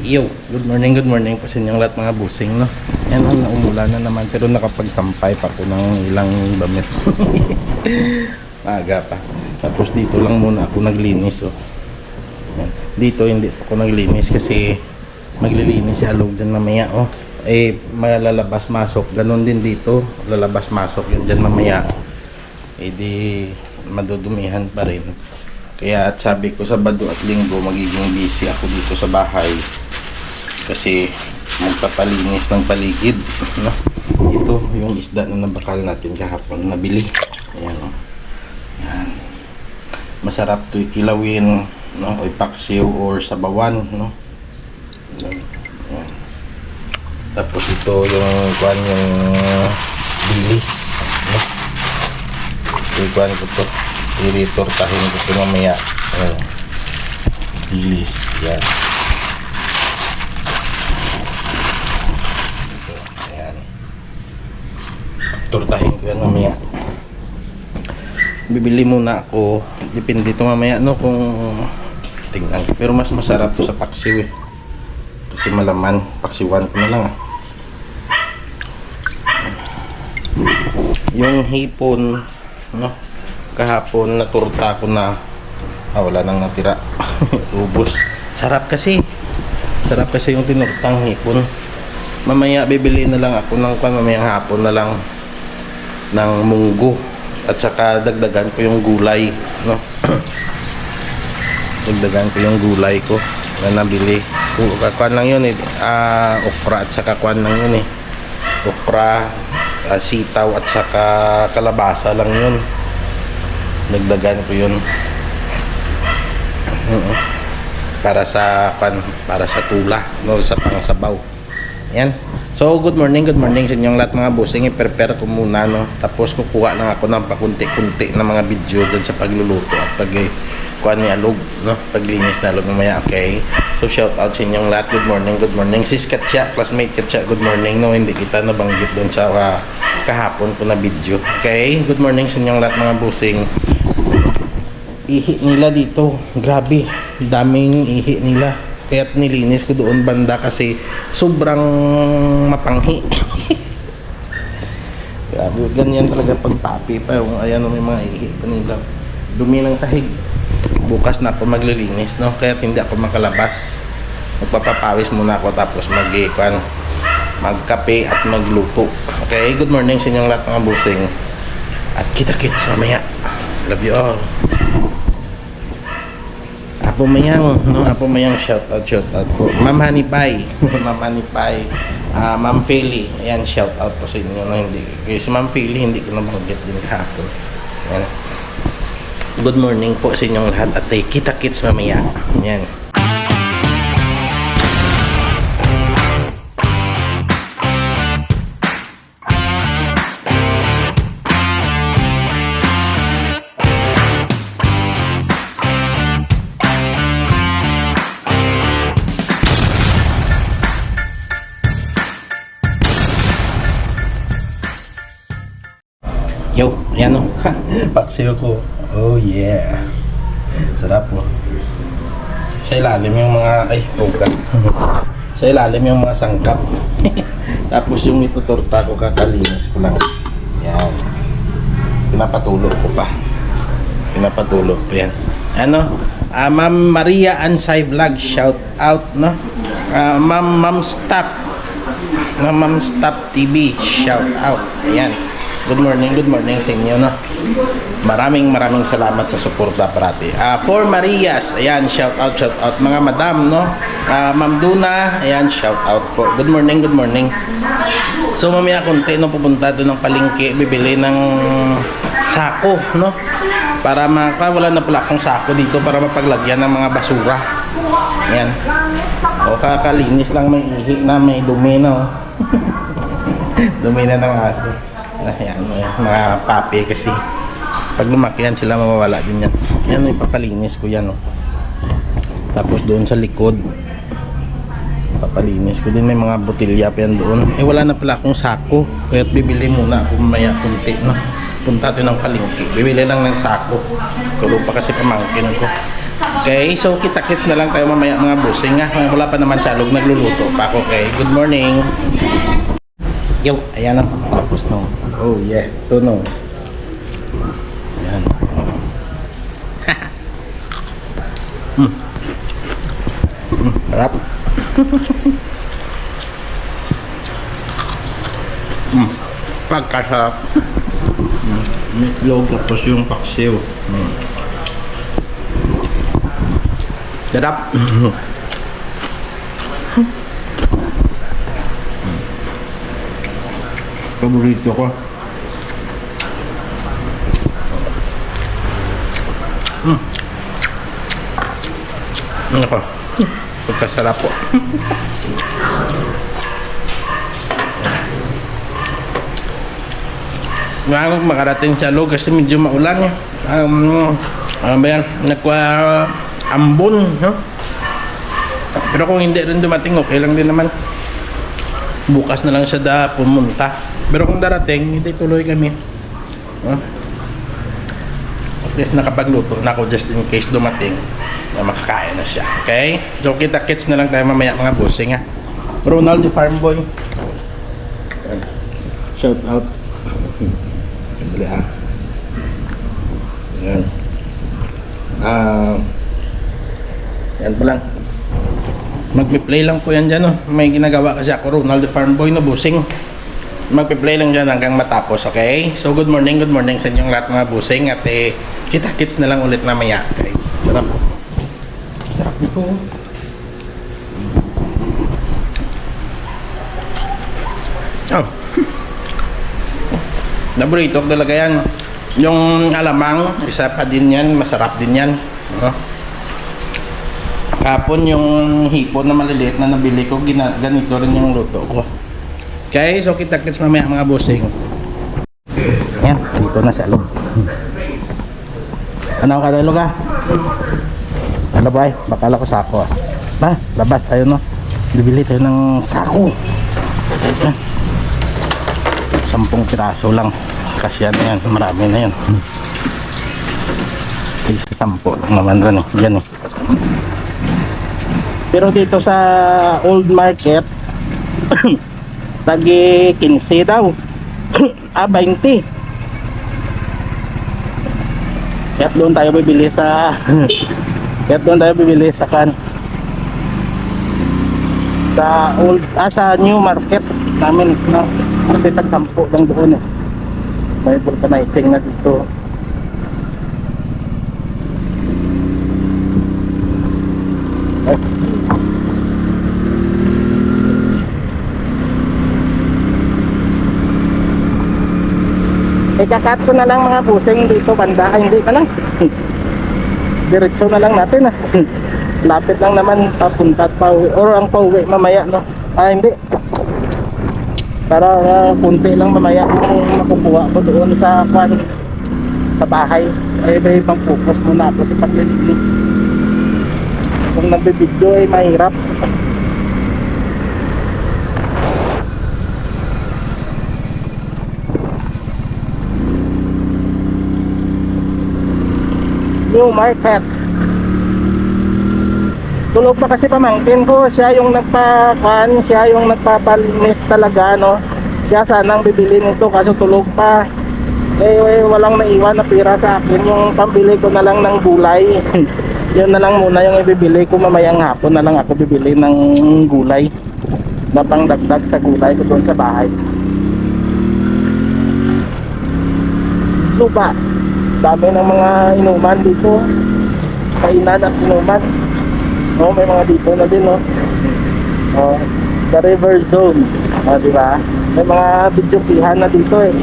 Yo, good morning, good morning po sa inyong lahat mga busing, no? Yan, ano, umulan na naman, pero nakapagsampay pa po ng ilang damit. Maaga pa. Tapos dito lang muna ako naglinis, oh. Yan. Dito hindi ako naglinis kasi maglilinis si Alog dyan mamaya, oh. Eh, malalabas masok. Ganon din dito, lalabas masok yun dyan mamaya. Eh di, madudumihan pa rin. Kaya at sabi ko Sabado at Linggo magiging busy ako dito sa bahay kasi magpapalinis ng paligid no? ito yung isda na nabakal natin kahapon nabili ayan o ayan masarap to ikilawin no? o ipaksiw or sabawan no? ayan. Tapos ito yung kuan yung bilis no? ito yung kuan ko to iritortahin ko ito mamaya ayan bilis yan Ito, ayan. Turtahin ko yan mamaya. Bibili muna ako. Depende ito mamaya no kung tingnan. Pero mas masarap to sa paksiw eh. Kasi malaman. Paksiwan ko na lang ah. Yung hipon, no? Kahapon naturta ko na ah, wala nang natira. Ubos. Sarap kasi. Sarap kasi yung tinurtang hipon. Mamaya bibili na lang ako ng kwan mamayang hapon na lang ng munggo. At saka dagdagan ko yung gulay no? Dagdagan ko yung gulay ko na nabili. Kwan lang yun eh. Ah, okra at saka kwan lang yun eh. Okra ah, sitaw at saka kalabasa lang yun dagdagan ko yun Oo. para sa kwan para sa tula no sa pangsabaw yan. So, good morning, good morning sa inyong lahat mga bossing. I-prepare ko muna, no? Tapos, kukuha lang ako ng pakunti-kunti na mga video dun sa pagluluto at pag kuha ni Alog, no? Paglinis na Alog mamaya, okay? So, shout out sa inyong lahat. Good morning, good morning. Sis Katya, classmate Katya, good morning, no? Hindi kita nabanggit dun sa ah, kahapon ko na video. Okay? Good morning sa inyong lahat mga bossing. Ihi nila dito. Grabe. Daming ihi nila kaya't nilinis ko doon banda kasi sobrang mapanghi. Grabe, ganyan talaga pag papi pa yung ayan may mga ihi pa nila. Dumi ng sahig. Bukas na ako maglilinis, no? Kaya hindi ako makalabas. Magpapapawis muna ako tapos mag kan magkape at magluto. Okay, good morning sa inyong lahat mga busing. At kita-kits mamaya. Love you all. Apo Mayang, no? Apo Mayang, shout out, shout out po. Ma'am Honey Pie, Ma'am Honey Pie, ah, Ma'am Feli, ayan, shout out po sa inyo, no? Hindi, kasi Ma'am Feli, hindi ko nabanggit din kahapon. Ayan. Good morning po sa inyong lahat at eh, kita-kits mamaya. Ayan. Yo, ayan o. Paksiyo ko. Oh yeah. Sarap po. Sa ilalim yung mga, ay, puga. Sa ilalim yung mga sangkap. Tapos yung ituturta ko kakalinis ko lang. Yan. Pinapatulo ko pa. Pinapatulo ko yan. Ano? Ah, Ma'am Maria Ansay Vlog, shout out, no? Ah, Ma'am Ma'am. Na Ma'am Stop TV, shout out. Ayan. Good morning, good morning sa inyo, no? Maraming maraming salamat sa suporta parati. Ah, for Marias, ayan, shout out, shout out. Mga madam, no? Ah, Ma'am Duna, ayan, shout out po. Good morning, good morning. So, mamaya konti, no, pupunta doon ng palengke, bibili ng sako, no? Para maka, wala na pala akong sako dito para mapaglagyan ng mga basura. Ayan. O, kakalinis lang may ihi na may dumi, no? dumi na ng aso. Ayan, may mga papi kasi pag lumaki yan sila mawawala din yan. Yan, ipapalinis ko yan, oh. Tapos doon sa likod, papalinis ko din may mga botilya pa yan doon. Eh wala na pala akong sako, kaya bibili muna ako mamaya kunti, no? Punta tayo ng palengke. Bibili lang ng sako. Tulo pa kasi pamangkin ko. Okay, so kita-kits na lang tayo mamaya mga busing ha. Wala pa naman siya, lug nagluluto pa ako. Okay, good morning. Yo, ayan na. Tapos no. Oh yeah, no. Ayan. Mm. Mm, harap. mm. Pagkasarap. mm. Meatloaf tapos yung paksiw. Mm. Sarap. Paborito ko. Ano ko? Pagkasarap po. Nga makarating sa loob kasi medyo maulan eh. Um, ano ba yan? Nagwa ambon, no? Pero kung hindi rin dumating, okay lang din naman. Bukas na lang siya da pumunta. Pero kung darating, hindi tuloy kami. No? At least nakapagluto na ako just in case dumating na makakain na siya. Okay? So kita-kits na lang tayo mamaya mga bossing ha. Ronald the Farm Boy. Shout out. Sandali ah. Yan. Ah, yan pa lang. Magpi-play lang po yan dyan. Oh. May ginagawa kasi ako, Ronald the Farm Boy, no, busing. Magpi-play lang dyan hanggang matapos, okay? So, good morning, good morning sa inyong lahat mga busing. At eh, kita-kits na lang ulit mamaya, okay? Sarap. Nito. Oh. Naburito talaga yan. Yung alamang, isa pa din yan, masarap din yan. Oh. Kapon yung hipon na maliliit na nabili ko, gina, ganito rin yung luto ko. Okay, so kita-kits mamaya mga bossing. Yan, dito na sa loob. Ano ka dalog ah? Ano ba eh? Bakala ko sako ah. Ba, labas tayo no. Bibili tayo ng sako. Yan. Sampung piraso lang. Kasi ano yan, marami na yan. Isa sampo lang naman rin eh. Yan eh. Pero dito sa old market, tagi 15 daw. ah, 20. Kaya doon tayo bibili sa Kaya doon tayo bibili sa kan sa old ah, sa new market namin no? kasi tag 10 lang doon eh may vulcanizing na dito Ikakat ko na lang mga pusing dito banda. Ay, hindi ka lang. Diretso na lang natin ah. Lapit lang naman papunta at pauwi. Or ang pauwi mamaya no. Ah, hindi. Para uh, kunti lang mamaya kung makukuha ko doon sa kwan sa bahay. Ay, may ibang focus muna ako sa paglilinis. Kung nagbibidyo ay mahirap. New Market. Tulog pa kasi pamangkin ko, siya yung nagpakan, siya yung nagpapalinis talaga, no. Siya sanang bibili nito kaso tulog pa. Eh, eh, walang naiwan na pira sa akin, yung pambili ko na lang ng gulay. Yun na lang muna yung ibibili ko mamayang hapon na lang ako bibili ng gulay. Na pangdagdag sa gulay ko doon sa bahay. Suba dami ng mga inuman dito. Kainan at inuman. No may mga dito na din no? Oh the river zone. Oh di ba? May mga bidyopihan na dito eh.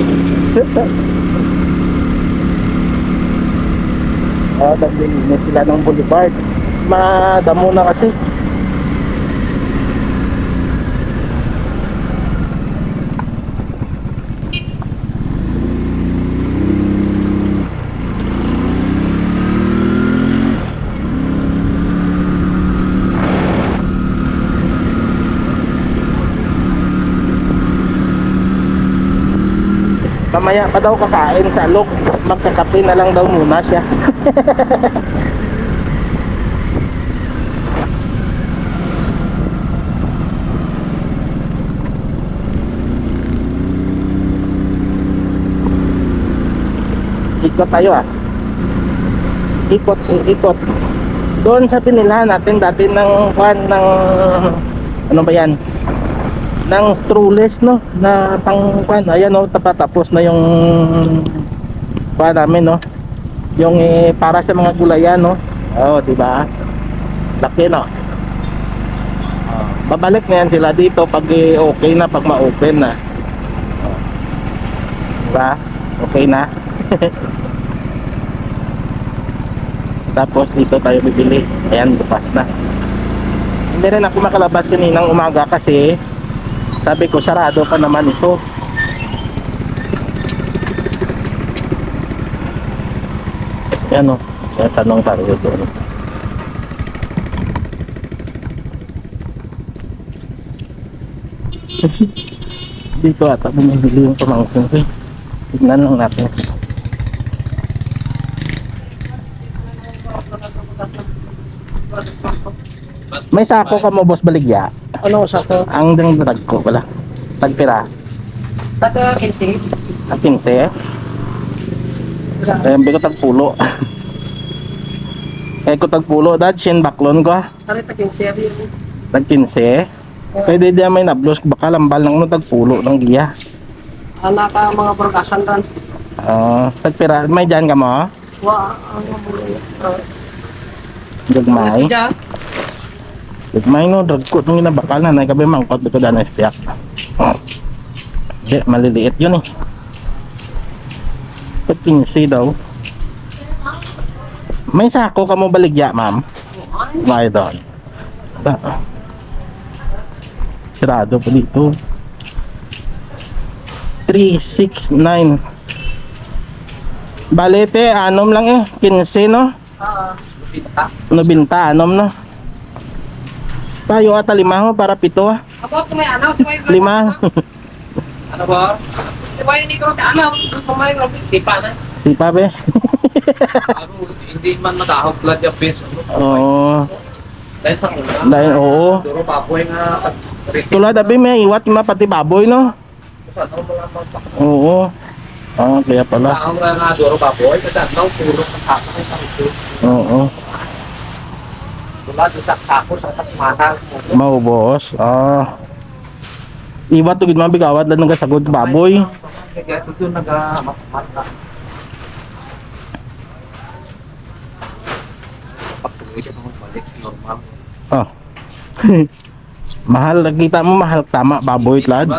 Oh naglilinis sila ng boulevard. Madamo na kasi mamaya pa daw kakain sa alok magkakape na lang daw muna siya. Ikot tayo ah. Ikot ikot. Doon sa pinilhan natin dati ng kwan ng ano ba yan? Ng stroless no na pang kwan. Ayan no, tapatapos na yung kwan namin no. Yung eh, para sa mga gulayan no. Oh, di ba? Laki no. Ah, babalik na yan sila dito pag eh, okay na, pag ma-open na. Oh. Diba? Okay na. Tapos dito tayo bibili. Ayan, bukas na. Hindi rin ako makalabas kaninang umaga kasi sabi ko sarado pa naman ito. Yan o. Kaya tanong tayo doon. Dito ata bumibili yung pamangkin ko. Tignan lang natin. May sako ka mo, boss baligya. Ano sa ko? Ang dang drag ko pala. Tagpira. Taga Kinsi. Ang 15 eh. Ayun, ko tagpulo. Eh ko tagpulo, dad, sin baklon ko. ah. Tari ta Kinsi. Tag 15. Pwede di may nablos, baka lambal ng ano tagpulo ng giya. Anak ka mga brokasan ran. Ah, tagpira, may dyan ka mo? Wa ang mga Gagmay. Sadya. Gagmay no, drag ko nung ginabakal na, nagkabi mangkot ko daan na ispiyak. Hindi, maliliit yun eh. 15 daw. May sako ka mo baligya, ma'am? May doon. Sirado pa dito. 369. Balete, anom lang eh. 15 no? Ah, kita. Nabinta, anom no? Tayo ata lima ho para pito ah. Abot ko may anaw si May. Lima. Ano ba? Si May ni ko ta anaw. Kumay ro sipa na. Sipa be. Hindi man madahog blood yung base. Oo. Dahil sa una. Dahil oo. Duro papoy nga. Tulad abi may iwat ma pati baboy no. Mga mga Oo. Ah, kaya pala. Tao nga duro papoy kasi ano puro sa. Oo. Tulad sa sa tasmana. Maubos. Ah. Iwat tugid mabigawat lang nagasagod baboy. Kaya ito yung nag-mata. Pag-uwi siya nung balik, normal. Ah. mahal nakita mo mahal tama baboy lad.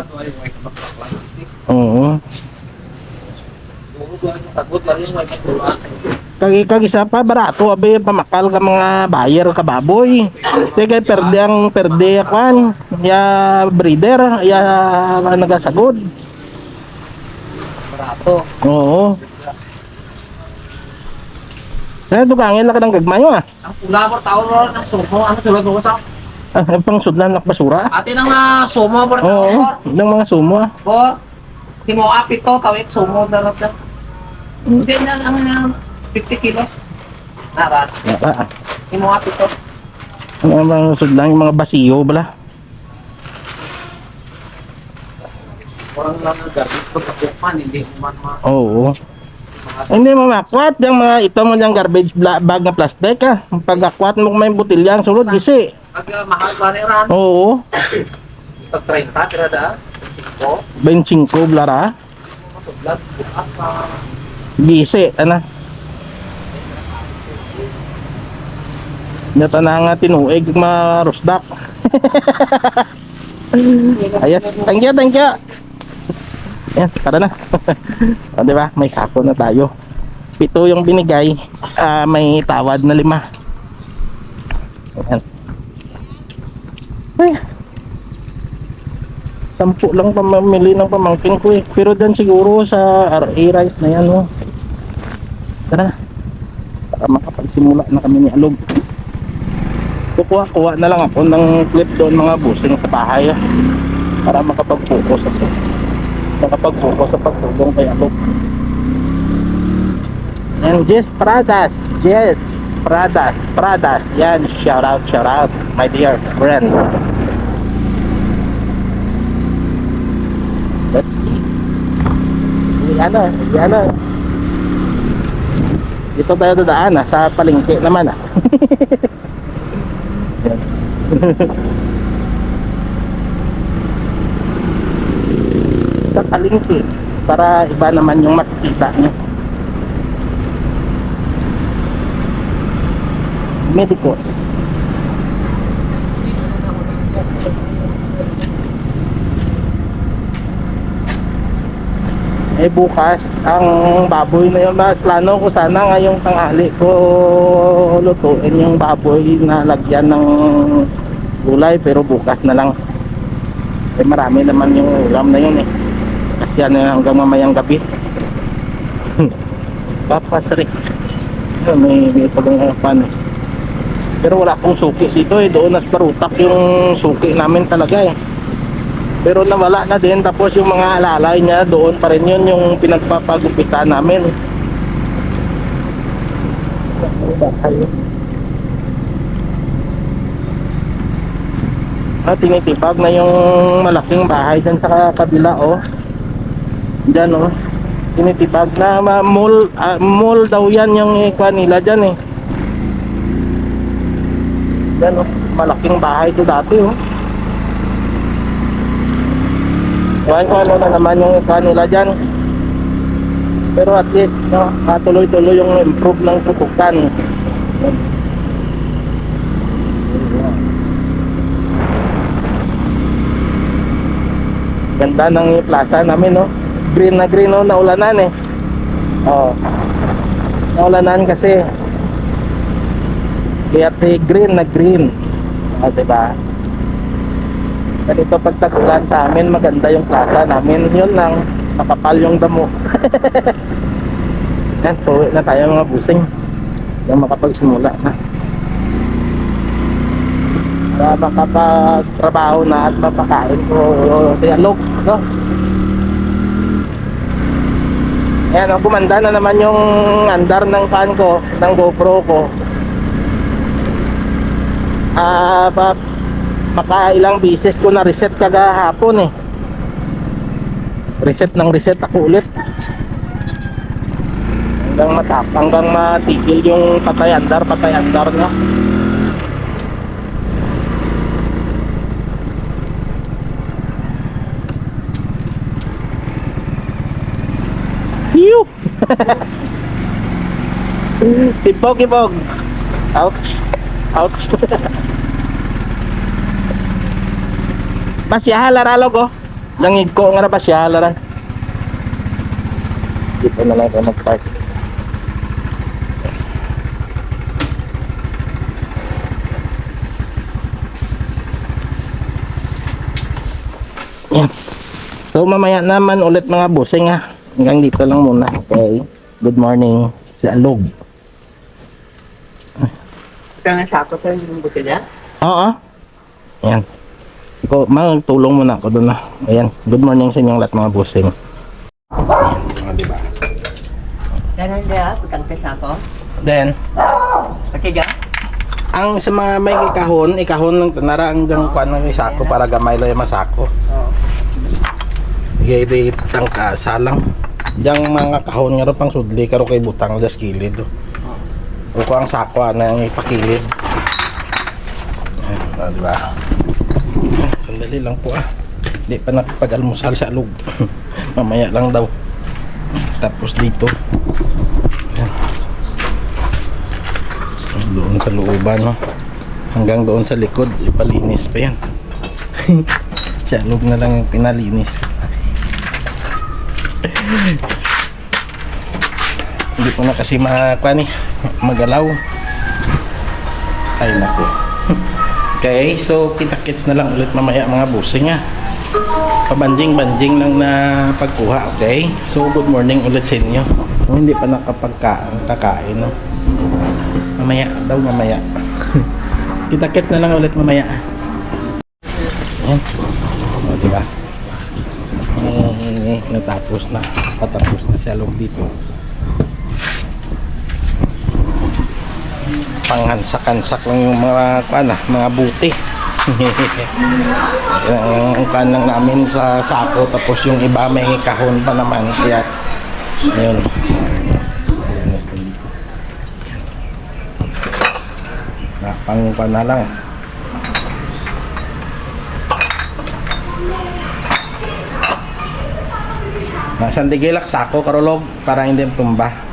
Oo. Yung sagot lang yung may Kagi kag isa pa barato abi pamakal ka mga buyer ka baboy. Sige perde ang perde kwan ya breeder ya nagasagod. Barato. Oo. Kaya dukangin lang ka ng gagmayo ah. Ang pula mo, tao mo, ang sumo, ano sulod mo sa? Ah, pang sudlan basura. Ate nang uh, sumo mo, tao Oo, ng mga sumo ah. Bo, di mo apit to, tawid sumo na lang siya. Hindi na lang na 50 kilos. Nara, Wala ah. di mo apit to. Ang mga sudlan yung mga basiyo bala. Orang lang ang garbage pagkapukan, hindi man ma... Oo. mga- Hindi mo makwat yung mga ito mo yung garbage bla- bag na plastic ah. Pag akwat mo may botilya ang sulod gisi. Pag uh, mahal ba ni Ran, Oo. pag 30, tira da, 5, 25 blara. Gisi, ana. Nata na nga tinuig marusdak. Ayos, thank you, thank you. Yan, tara na. o, di ba? May sako na tayo. Pito yung binigay, ah, may tawad na lima. Ayan. Ay. Sampu lang pamamili ng pamangkin ko eh. Pero dyan siguro sa RA Rice na yan, oh. Tara na. Para makapagsimula na kami ni Alog. Kukuha-kuha na lang ako ng clip doon mga busing sa bahay. ah. Para makapag-focus ako. Makapag-focus sa pagtulong kay Alog. And Jess Pradas. Jess Pradas. Pradas. Yan. Shout out, shout out. My dear friend. Let's see. Yan na. Yan na. Dito tayo dadaan ah, sa palengke naman ah. Sa palengke para iba naman yung makikita nyo. Medicos. Eh bukas, ang baboy na yun, plano ko sana ngayong tanghali ko lutuin yung baboy na lagyan ng gulay pero bukas na lang. Eh marami naman yung ulam na yun eh. Kasi yan eh, hanggang mamayang gabi. Papasrik. May, may pagong pan. Pero wala akong suki dito eh. Doon nas parutak yung suki namin talaga eh. Pero nawala na din tapos yung mga alalay niya doon pa rin yun yung pinagpapagupitan namin. Ah, tinitipag na yung malaking bahay dyan sa kabila oh. Diyan oh. Tinitipag na ma- mall, ah, mall daw yan yung ikwa nila dyan eh. Yan oh, malaking bahay to dati oh. Kuhan ko na naman yung kanila dyan. Pero at least, no, tuloy-tuloy yung improve ng putukan. Ganda ng plaza namin, no? Green na green, no? Naulanan, eh. Oo. Naulanan kasi. Kaya green na green. O, diba? Ganito pag tagulan sa amin maganda yung plaza namin. Yun lang makapal yung damo. Yan tuwi na tayo mga busing. Yung makapagsimula na. Para makapagtrabaho na at mapakain ko. Dialog no? Ayan, oh, gumanda na naman yung andar ng fan ko, ng GoPro ko. Ah, pa, maka ilang bisis ko na reset kagahapon eh. Reset ng reset ako ulit. Hanggang matap hanggang matigil yung patay andar patay andar na. Yup! si Pogi Pogs ouch! Ouch Pasya laralog oh. Langig ko nga na pasya laran. Dito na lang tayo mag-park. Yan. So mamaya naman ulit mga busing ha. Hanggang dito lang muna. Okay. Good morning. Si Alog. Kaya nga sako sa yung buti niya. Oo. Yan. Ko, magtulong muna ako doon na. Ayan. Good morning sa inyong lahat mga. Ayan, mga diba? Kaya nga, putang ka sako. Then, Pakiga? ang sa mga may ikahon, ikahon ng tanara hanggang kuan ng isako para gamay lang yung masako. Oo. Igay ang kasalang. Diyang mga kahon nga pang sudli karo kay butang das kilid. O ko ang sako na ang ipakilid. Ah, di ba? Sandali lang po ah. Di pa nakapag-almusal sa alog. Mamaya lang daw. Tapos dito. Doon sa looban no. Hanggang doon sa likod, ipalinis pa yan. sa alog na lang yung pinalinis. Hindi ko na kasi ni magalaw. Ay nako. Okay, so kita-kits na lang ulit mamaya mga busing ha. Pabanjing-banjing lang na pagkuha, okay? So good morning ulit sa inyo. Kung hindi pa nakapagkaan, kakain, no? Mamaya daw, mamaya. kita-kits na lang ulit mamaya. Ayan. O, diba? Eh, natapos na. Patapos na siya loob dito. panghansak-hansak lang yung mga kuan mga buti. Yung kuan namin sa sako tapos yung iba may kahon pa naman kaya ayun. Na pang kuan na lang. Nasaan tigilak sako karulog para hindi tumba.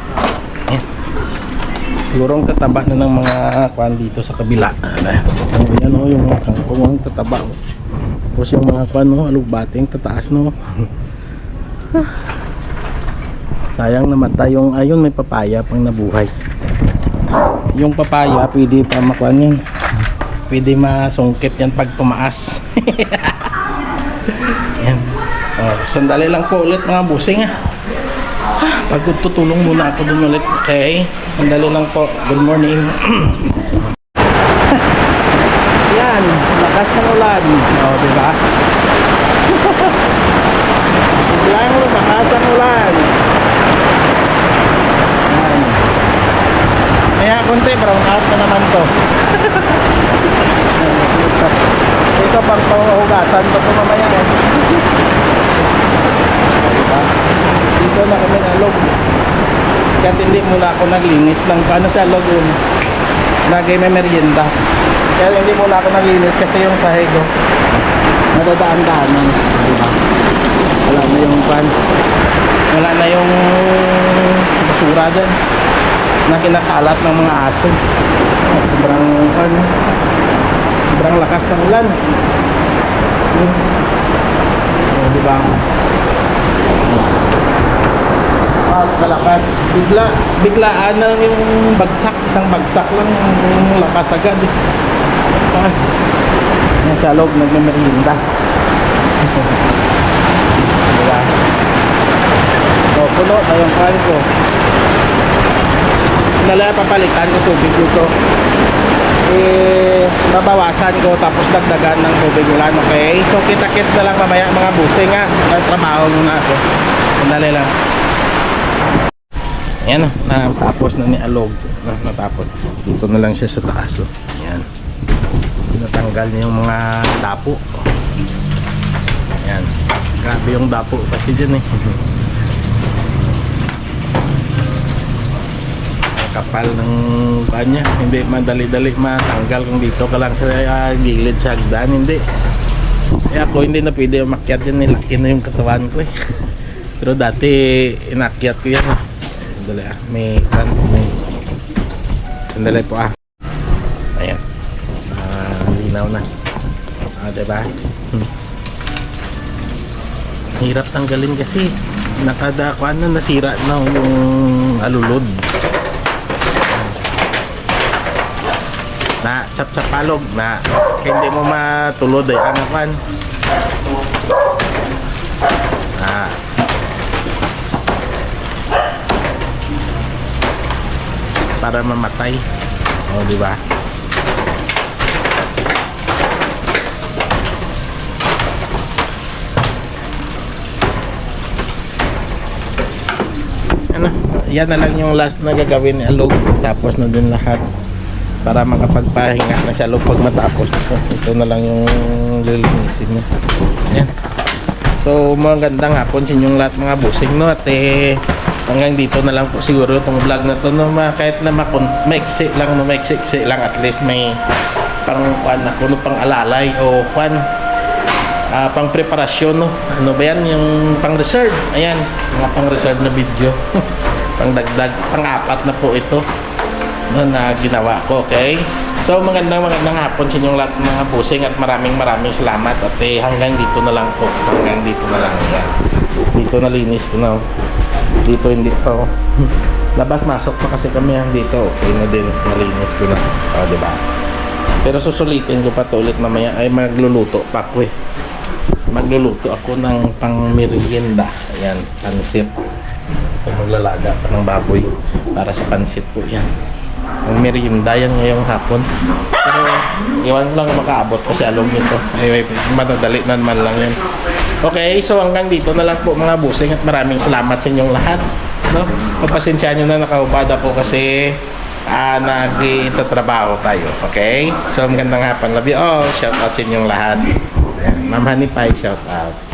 Siguro ang tataba na ng mga kwan dito sa kabila. Ano, yan o, yung mga kangkong ang tataba. oh. Tapos yung mga kwan, no, alugbating tataas no. Sayang namatay yung ayun may papaya pang nabuhay. Yung papaya pwede pa makuan yan. Pwede masungkit yan pag tumaas. yan. Oh, sandali lang po ulit mga busing ah. Pagod tutulong muna ako dun ulit. Okay? Sandali lang po. Good morning. yan, lakas ng ulan. Oh, di ba? Biglang lakas ng ulan. Yan. Kaya konti, brown out na naman to. ito, ito pang panghugasan ko ito mamaya eh. Diba? Dito na kami nalog. Kaya hindi muna ako naglinis ng ano sa lagoon. Lagi may merienda. Kaya hindi muna ako naglinis kasi yung sahego. Nadadaan-daanan. Diba? Wala na yung pan. Wala na yung basura dyan na kinakalat ng mga aso. Sobrang ano, sobrang lakas ng ulan. Hmm. Oh, di ba? Ah, kalakas. Bigla, biglaan na lang yung bagsak. Isang bagsak lang yung lakas agad. Ah, nasa loob nagmamerienda. diba? Oh, puno na yung kan ko. Nala papalitan ko tubig dito. Eh, babawasan ko tapos dagdagan ng tubig ulan, okay? So, kita-kits na lang mamaya mga busing ha. Nagtrabaho muna ako. Sandali lang. Ayan o, natapos na ni Alog. Na, natapos. Dito na lang siya sa taas o. Ayan. Tinatanggal niya yung mga dapo. Ayan. Grabe yung dapo kasi dyan eh. kapal ng kanya hindi madali-dali matanggal kung dito ka lang sa ah, gilid sa hagdan hindi kaya ako hindi na pwede umakyat yan nilaki na yung katawan ko eh pero dati inakyat ko yan eh sandali ah. May may sandali po ah. Ayan. Ah linaw na. Ah diba? Hmm. hirap tanggalin kasi nakada kuan na nasira na yung alulod. Na chap chap palog na. Hindi mo matulod ay anakan ah para mamatay. O di ba? Ano? Yan na lang yung last na gagawin ni Alog. Tapos na din lahat. Para makapagpahinga na siya loob pag matapos. Ito, na lang yung lilinisin niya. Ayan. so mga gandang hapon sa inyong lahat mga busing no at eh hanggang dito na lang po siguro itong vlog na to no ma, kahit na maiksi lang no maiksi lang at least may pang kwan na kuno pang alalay o kwan ah, pang preparasyon no ano ba yan yung pang reserve ayan mga pang reserve na video pang dagdag pang apat na po ito na, na ginawa ko, okay? So, magandang magandang hapon sa inyong lahat mga busing at maraming maraming salamat at eh, hanggang dito na lang po. Hanggang dito na lang. Yan. Dito na linis ko na. Oh. Dito hindi pa. oh. Labas masok pa kasi kami ah. dito. Okay na din. Nalinis ko na. O, di ba? Pero susulitin ko pa to ulit mamaya ay magluluto pa ako eh. Magluluto ako ng pang merienda. Ayan, pansit. Ito maglalaga pa ng baboy para sa pansit po yan. Ang merienda yan ngayong hapon. Pero iwan ko lang makaabot kasi along nito. Anyway, madadali na naman lang yan. Okay, so hanggang dito na lang po mga busing at maraming salamat sa inyong lahat. No? Pagpasensya nyo na nakaubada po kasi ah, nagtatrabaho tayo. Okay? So magandang hapon. Love you all. Shout out sa inyong lahat. Ma'am Pie, shout out.